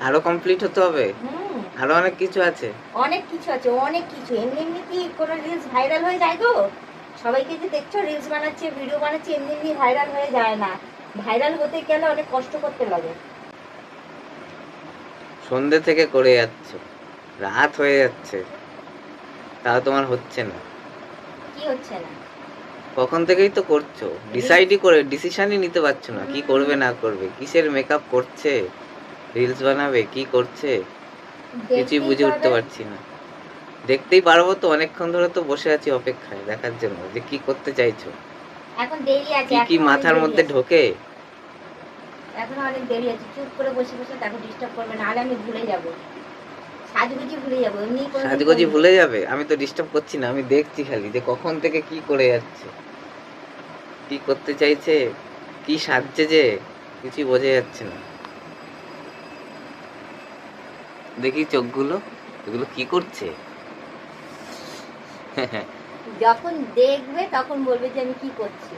আরও কমপ্লিট হতে হবে। আরও অনেক কিছু আছে। অনেক কিছু আছে অনেক কিছু। এমনি এমনি কি কোনো রিলস ভাইরাল হয়ে যায় গো? সবাইকে যে দেখছ রিলস বানাচ্ছে ভিডিও বানাচ্ছে এমনি এমনি ভাইরাল হয়ে যায় না। ভাইরাল হতে গেলে অনেক কষ্ট করতে লাগে। সন্ধ্যে থেকে করে যাচ্ছ রাত হয়ে যাচ্ছে। তাও তোমার হচ্ছে না। কি হচ্ছে না? কখন থেকেই তো করছ? ডিসাইডই করে ডিসিশনই নিতে পারছ না। কি করবে না করবে? কিসের মেকআপ করছে? রিলস বানাবে কি করছে? কিছুই বুঝে উঠতে পারছি না। দেখতেই পারব তো অনেকক্ষণ ধরে তো বসে আছি অপেক্ষায় দেখার জন্য যে কি করতে চাইছো। এখন দেরি আছে কি মাথার মধ্যে ঢোকে? এখন অনেক দেরি আছে চুপ করে বসে বসে তাকে ডিস্টার্ব করবে না হলে আমি ভুলে যাব। সাজগুজি ভুলে যাব এমনি কোনো সাজগোজি ভুলে যাবে? আমি তো ডিস্টার্ব করছি না আমি দেখছি খালি যে কখন থেকে কি করে যাচ্ছে। কি করতে চাইছে কি সাজছে যে কিছুই বোঝা যাচ্ছে না। দেখি চোখগুলো এগুলো কি করছে? যখন দেখবে তখন বলবে যে আমি কি করছি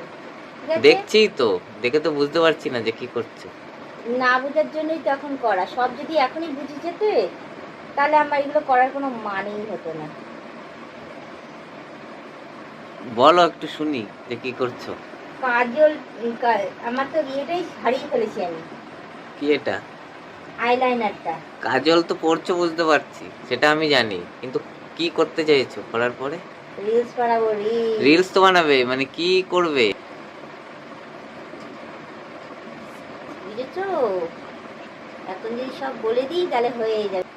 দেখছি তো দেখে তো বুঝতে পারছি না যে কি করছে। না বোঝার জন্যই তখন করা। সব যদি এখনই বুঝে যেতে তাহলে আমার এগুলো করার কোনো মানেই হতো না। বলো একটু শুনি যে কি করছ। কাজল আমার তো ইয়েটাই হারিয়ে ফেলেছি আমি। কি এটা? আইলাইনারটা কাজল তো পড়ছো বুঝতে পারছি। সেটা আমি জানি কিন্তু কি করতে চাইছো পরে? রিলস বানাবো রিলস রিলস তো বানাবে মানে কি করবে? বুঝেছ? এখন যদি সব বলে দিই তাহলে হয়ে যাবে।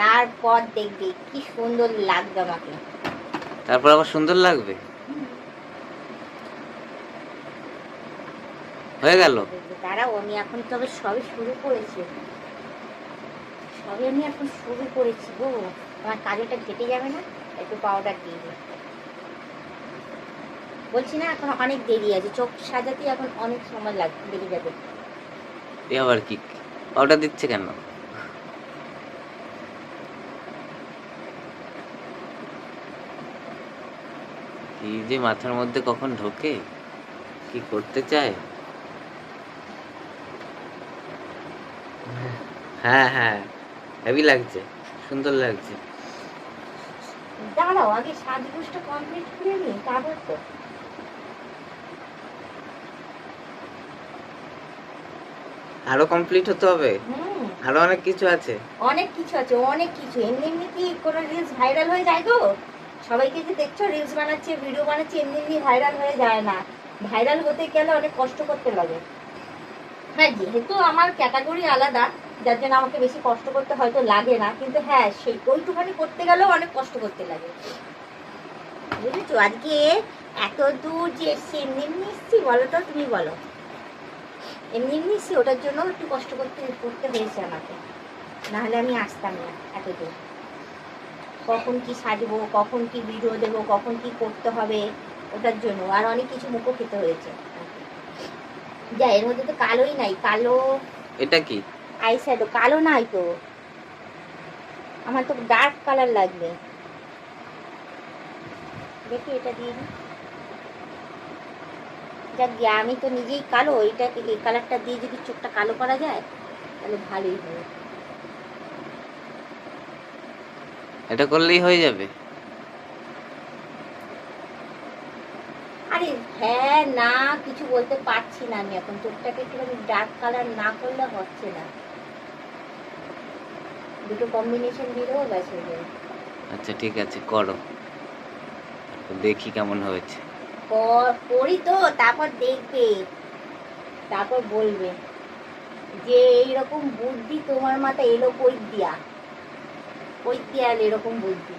তারপর দেখবে কি সুন্দর লাগবে আমাকে। তারপর আবার সুন্দর লাগবে? হয়ে গেল? দাঁড়াও আমি এখন তবে সবে শুরু করেছি। সবে আমি এখন শুরু করেছি গো। আমার কাজটা কেটে যাবে না? একটু পাউডার দিয়ে দিই বলছি না এখন অনেক দেরি আছে। চোখ সাজাতে এখন অনেক সময় লাগবে লেগে যাবে। এ আবার কি? পাউডার দিচ্ছে কেন? কি যে মাথার মধ্যে কখন ঢোকে? কি করতে চায়? হ্যাঁ হ্যাঁ। হেভি লাগছে সুন্দর লাগছে। দাঁড়াও আগে সাজগোজটা কমপ্লিট করে নিই তারপর তো। আরও কমপ্লিট হতে হবে? আরও অনেক কিছু আছে? অনেক কিছু আছে অনেক কিছু। এমনি এমনি কি কোনো রিলস ভাইরাল হয়ে যায় গো? সবাইকে যে দেখছ রিলস বানাচ্ছে ভিডিও বানাচ্ছে এমনি এমনি ভাইরাল হয়ে যায় না। ভাইরাল হতে গেলে অনেক কষ্ট করতে লাগে। হ্যাঁ যেহেতু আমার ক্যাটাগরি আলাদা যার জন্য আমাকে বেশি কষ্ট করতে হয়তো লাগে না, কিন্তু হ্যাঁ সেই ওইটুখানি করতে গেলেও অনেক কষ্ট করতে লাগে। বুঝেছ? আজকে এত দূর যে এসছি, এমনি এমনি এসছি বলো তো তুমি বলো। এমনি এমনি এসছি, ওটার জন্য একটু কষ্ট করতে করতে হয়েছে আমাকে। নাহলে আমি আসতাম না এত দূর কখন কি সাজবো, কখন কি ভিডিও দেবো, কখন কি করতে হবে, ওটার জন্য। আর অনেক কিছু মুখও খেতে হয়েছে। যা এর মধ্যে তো কালোই নাই, কালো এটা কি? আই শ্যাডো কালো নাই তো। আমার তো ডার্ক কালার লাগবে। দেখি এটা দিয়ে দিই। যাক গে, আমি তো নিজেই কালো এইটা এই কালারটা দিয়ে যদি চোখটা কালো করা যায় তাহলে ভালোই হবে এটা করলেই হয়ে যাবে। আরে হ্যাঁ না কিছু বলতে পারছি না আমি এখন। চোখটাকে একটুখানি ডার্ক কালার না করলে হচ্ছে না। দুটো কম্বিনেশন দিয়ে দেবো ব্যাস হয়ে যাবে। আচ্ছা ঠিক আছে করো। দেখি কেমন হয়েছে। কর- তো তারপর দেখবে। তারপর বলবে যে এইরকম বুদ্ধি তোমার মাথায় এলো কই দিয়া। কই দিয়া এরকম বুদ্ধি।